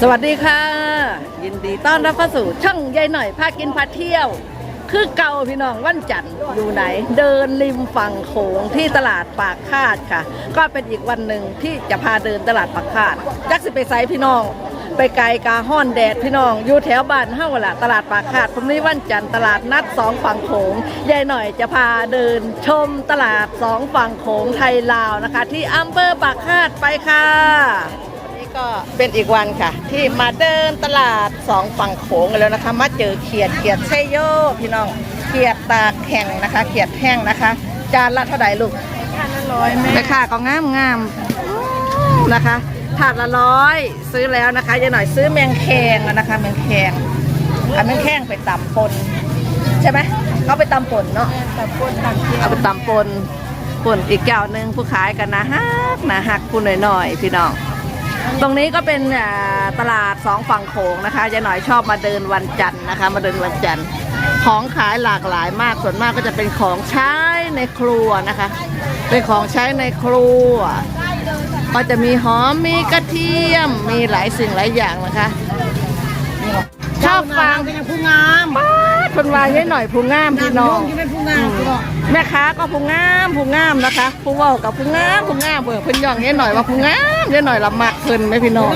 สวัสดีค่ะ ยินดีต้อนรับเข้าสู่ช่องยายหน่อยพากินพาเที่ยว คือเก่าพี่น้องวันจันทร์อยู่ไหน เดินริมฝั่งโขงที่ตลาดปากคาดค่ะ ก็เป็นอีกวันหนึ่งที่จะพาเดินตลาดปากคาดจักสิไปไซพี่น้อง ไปไกลกาห้อนแดดพี่น้อง อยู่แถวบ้านเฮาละตลาดปากคาดพรุ่งนี้วันจันทร์ตลาดนัดสองฝั่งโขงยายหน่อยจะพาเดินชมตลาดสองฝั่งโขงไทยลาวนะคะ ที่อำเภอปากคาดไปค่ะ ก็เป็นอีกวันค่ะ ที่มาเดินตลาดสองฝั่งโขงกันแล้วนะคะ มาเจอเขียดเขียดไชโยพี่น้องเขียดตากแข็งนะคะ เขียดแห้งนะคะ จานละเท่าไหร่ลูกจานละร้อยแม่ค่ะก็งามงามๆนะคะถาดละร้อยซื้อแล้วนะคะยายหน่อยซื้อแมงแคงแล้วนะคะแมงแคงเอาแมงแคงไปตำปนใช่ไหมเขาไปตำปนเนาะเอาไปตำปนปนอีกแก้วหนึ่งผู้ขายกันนะฮักนะฮักผู้หน่อยๆพี่น้อง ตรงนี้ก็เป็นอ่าตลาดสองฝั่งโขงนะคะยายหน่อยชอบมาเดินวันจันทร์นะคะ มาเดินวันจันทร์ของขายหลากหลายมากส่วนมากก็จะเป็นของใช้ในครัวนะคะ เป็นของใช้ในครัว ก็จะมีหอมมีกระเทียมมีหลายสิ่งหลายอย่างนะคะชอบฟังเป็นผู้งามป้าดคนวายให้หน่อยผู้งามพี่น้องที่เป็นผู้งามพี่น้อง แม่ค้าก็ผู้งามผู้งามนะคะผู้เว่ากับผู้งามผู้งามเพิ่นเพิ่นย่องให้หน่อยว่าผู้งามให้หน่อยละมักเพิ่นไหมพี่น้อง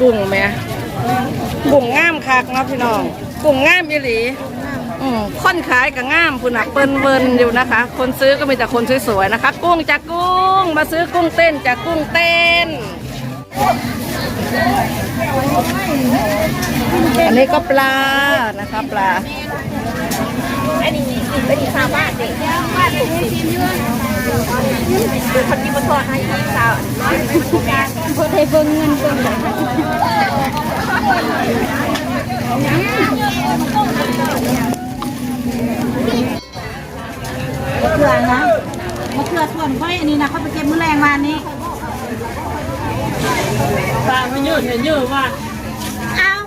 กุ้งแม่กุ้งงามคักเนาะพี่น้องกุ้งงามอีหลีอืมคนขายก็งามพุ่นน่ะเปิ้นเบิ้นอยู่นะคะ คนซื้อก็มีแต่คนสวยๆนะคะ กุ้งจากกุ้งมาซื้อกุ้งเต้นจากกุ้งเต้น อันนี้ก็ปลานะคะปลา อันนี้เป็นสาวบ้านเด็กบ้านเด็กซีนเยอะคือคนที่มาทอดให้ที่สาวน้อยเป็นผู้งานเพื่อให้เบิ่งเงินเบิ่งมะเขือนะมะเขือส่วนก้อยอันนี้นะเขาไปเก็บมื้อแรงมานี่ปลาไมันเยอะเยอะว่ะอ้าว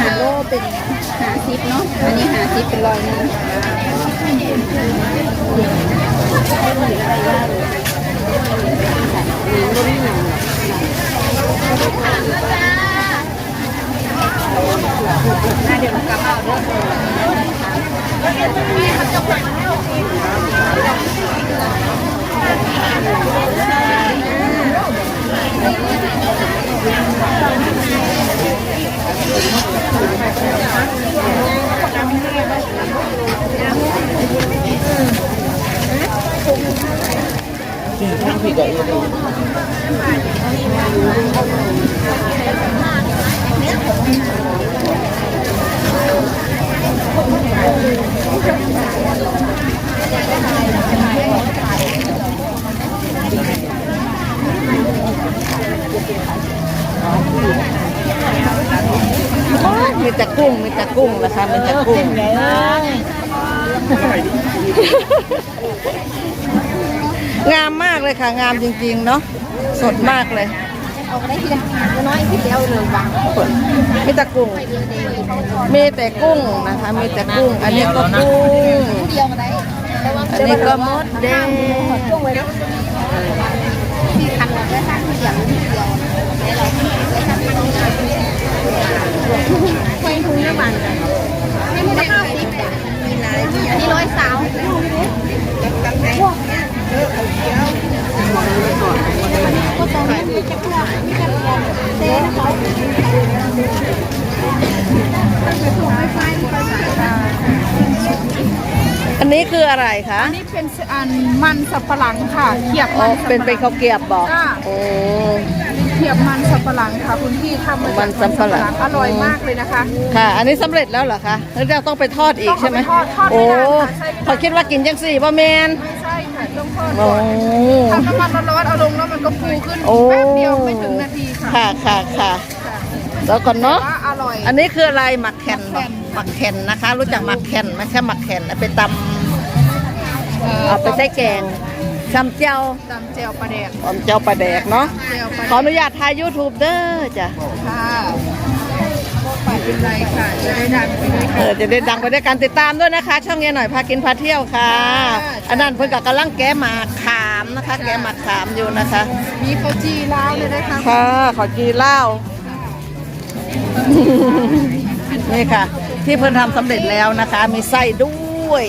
หาโลเป็นหาซิปเนาะ อันนี้หาซิปเป็นรอยหนึง มีแต่กุ้งมีแต่กุ้งนะคะมีแต่กุ้งงามมาก เลยค่ะ งามจริงๆ เนาะสดมากเลยเอาได้ทีละน้อยทีเดียวเลยบางมีแต่กุ้งมีแต่กุ้งนะคะ มีแต่กุ้ง อันนี้ก็กุ้งอันนี้ก็มดแดง ที่คันเราได้สร้างเดียวเดียวแล้วเราได้ทำมันควยทุงน้ำมันไม่ได้ข้าวสิบมีนายอันนี้ร้อยสาวก็ต้ องให้ดูแค่เพื่อมีแค่เต้นะคะอันนี้คืออะไรคะอันนี้เป็นอันมันสับปะหลังค่ะเขียบอ๋อมันสับเป็นปะหเป็นลังข้าวเกรียบบอกจ้าโอ้ เขียบมันสับปะหลังค่ะคุณพี่ทำมาจากมันสับปะหลัง อร่อยมากเลยนะคะ ค่ะ อันนี้สำเร็จแล้วเหรอคะแล้วเราต้องไปทอดอีกใช่ไหมต้องเอาไปทอดทอดไม่โอ้นานค่ะใช้เวลา พอคิดว่ากินจังสี่ป่ะแมนไม่ใช่ ค่ะต้องทอดโอ้ ก่อนทำน้ำมันร้อนๆเอาลงแล้วมันก็ฟูขึ้นโอ้ แป๊บเดียวไม่ถึงนาทีค่ะค่ะค่ะค่ะแล้วก่อนเนาะ ว่าอร่อย อันนี้คืออะไรหมักแคนบอกหมักแคนนะคะ รู้จักหมักแคนไหมแค่หมักแคนเอาไปตำเอาไปใส่แกงซ้ำเจียวตำเจลปลาแดกหอมเจียวปลาแดกเนาะ เจลปลาขออนุญาตถ่ายยูทูบเด้อจ้ะค่ะ เป็นไรค่ะจะได้ดังไปด้วยเออจะได้ดังไปด้วยกันติดตามด้วยนะคะ ช่องเย็นหน่อยพากินพาเที่ยวค่ะ อันนั้นเพิ่นกับกำลังแกะหมากขามนะคะ แกะหมากขามอยู่นะคะ มีข้าวจีร้าวเลยนะคะ ค่ะขอจีเหล้า นี่ค่ะ ที่เพิ่นทำสำเร็จแล้วนะคะ มีไส้ด้วย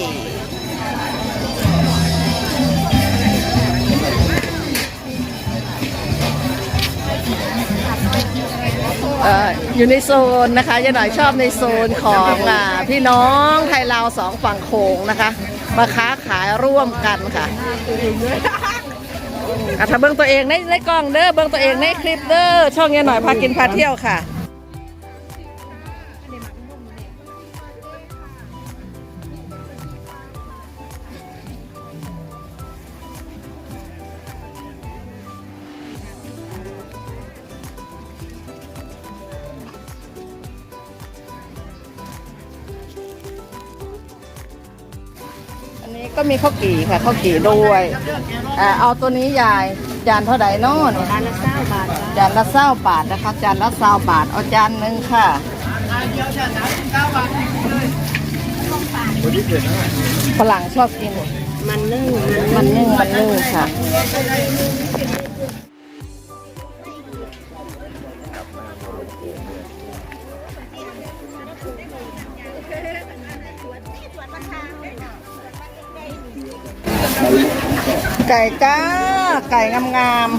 อยู่ในโซนนะคะยายหน่อยชอบในโซนของอ่าพี่น้องไทยลาวสองฝั่งโขงนะคะมาค้าขายร่วมกันค่ะอะถ้าเบิ้งตัวเองในในกล้องเด้อเบิ้งตัวเองในคลิปเด้อช่องยายหน่อยพากินพาเที่ยวค่ะ ก็มีข้าวกี่ค่ะข้าวกี่ด้วยอ่าเอาตัวนี้ยายจานเท่าไหร่นอนจานละเก้าบาทจานละเศร้าบาทนะคะจานละเศร้าบาทเอาจานหนึ่งค่ะฝรั่งชอบกิน มันนึ่งมันนึ่งมันนึ่งค่ะ ไก่ก้า ไก่งาม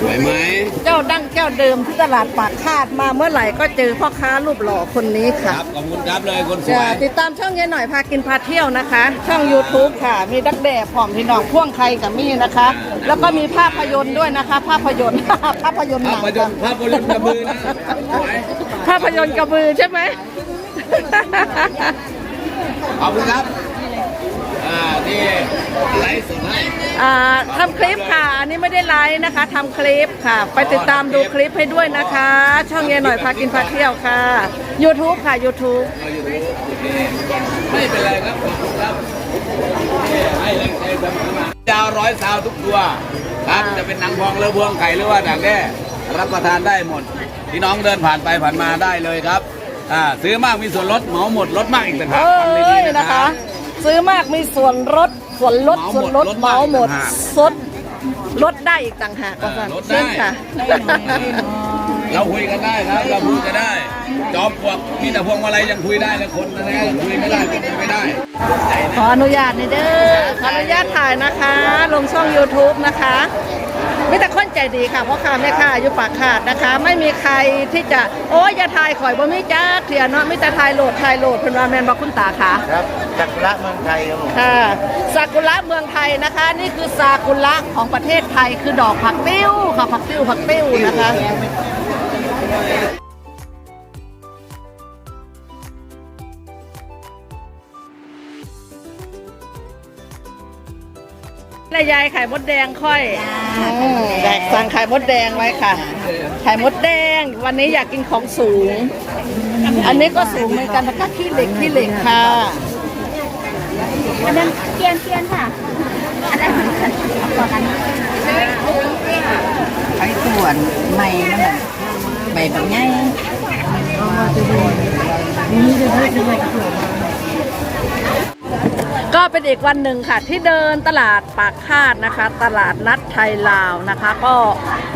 สวยไหมๆเจ้าดั้งเจ้าเดิมที่ตลาดปากคาดมาเมื่อไหร่ก็เจอพ่อค้ารูปหล่อคนนี้คค่ะรับขอบคุณครับเลยคนสจะวยติดตามช่องยายหน่อยพากินพาเที่ยวนะคะ ช่อง YouTube ค่ะ มีดักแด่ผอมพี่น้องพ่วงใครกับมี่นะคะ แล้วก็มีภาพยนตร์ด้วยนะคะ ภาพยนตร์ ภาพยนตร์หภานังพยนตร์ภาพยนตร์กระบือนะสวยภาพยนตร์กระบือใช่ไหม ขอบคุณครับอ่า ที่ไลฟ์สดให้อ่าทำคลิปค่ะ อันนี้ไม่ได้ไลฟ์นะคะทำคลิปค่ะ ไปติดตามดูคลิปให้ด้วยนะคะ ช่องยายหน่อยพากินพาเที่ยวค่ะ YouTube ค่ะ YouTube เราอยู่ตรงนี้โอเคไม่เป็นไรครับขอบคุณครับนี่ให้แรงใจทำงานยาวร้อยสาวทุกตัวครับจะเป็นหนังพองเรือพวงไข่หรือว่าดักแด้รับประทานได้หมดพี่น้องเดินผ่านไปผ่านมาได้เลยครับอ่าซื้อมากมีส่วนลดเหมาหมดลดมากอีกต่างหากเอ้ฟังยดีๆนะนะคคะรับ ซื้อมากมีส่วนลดส่วนลดเหมาหมดส่วนลดลดเหมาหมดต่างหากสดลดได้อีกต่างหากก็สั่นลดได้ เช่นค่ะ เราคุยกันได้ครับ เราคุยกันได้ จอมปลวกมีแต่พวงมาลัยยังคุยได้เลยคนนะยังคุยไม่ได้คุยไม่ได้ขออนุญาตนี่เด้อขออนุญาตถ่ายนะคะ ลงช่อง YouTube นะคะ มีแต่คนใจดีค่ะเพราะค้าแม่ค้าอยู่ปากขาดนะคะ ไม่มีใครที่จะโอ้ยอย่าถ่ายข่อยบ่มีจ้าเถียเนาะมีแต่ถ่ายโหลดถ่ายโหลดเพิ่นว่าแม่นบ่คุณตาค่ะ ครับจักระเมืองไทยครับผมค่ะซากุระเมืองไทยนะคะ นี่คือซากุระของประเทศไทยคือดอกผักติ้วค่ะผักติ้วผักติ้วนะคะ และยายไข่มดแดงค่อยอืมแดกสั่งไข่มดแดงไว้ค่ะ ไข่มดแดง วันนี้อยากกินของสูง อันนี้ก็สูงเหมือนกันนะคะขี้เหล็กขี้เหล็กค่ะอันนั้นเปลี่ยนเปลี่ยนค่ะอันนั้นเอาต่อกันไอ้ส่วนใหม่นั่นแหละใบแบบง่ายก็็เป็นอีกวันหนึ่งค่ะ ที่เดินตลาดปากคาดนะคะ ตลาดนัดไทยลาวนะคะ ก็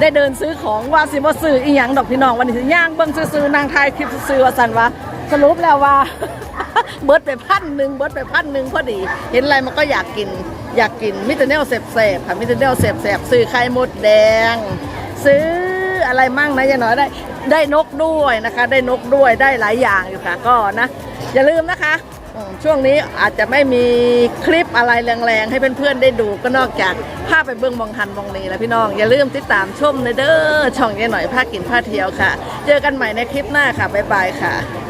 ได้เดินซื้อของว่าสิบ่ซื้ออีหยังดอกพี่น้องวันนี้สิย่างเบิ่งซื้อนางไทยคลิปซื้อว่าสันว่าสรุปแล้วว่า เบิดไปพันหนึ่งเบิดไปพันหนึ่งพอดี เห็นอะไรมันก็อยากกินอยากกินมิเตเนลเสบๆค่ะมิเตเนลเสบๆซื้อไข่มดแดง ซื้ออะไรมั่งนะยายน้อยได้ได้นกด้วยนะคะ ได้นกด้วยได้หลายอย่างอยู่ค่ะ ก็นะ อย่าลืมนะคะ ช่วงนี้อาจจะไม่มีคลิปอะไรแรงๆ ให้เพื่อนๆได้ดูก็นอกจากภาพไปเบื้องมองหันมองนีแล้วพี่น้อง อย่าลืมติดตามชมในเด้อช่องยายหน่อยภาคกินภาคเที่ยวค่ะ เจอกันใหม่ในคลิปหน้าค่ะ บ๊ายบายค่ะ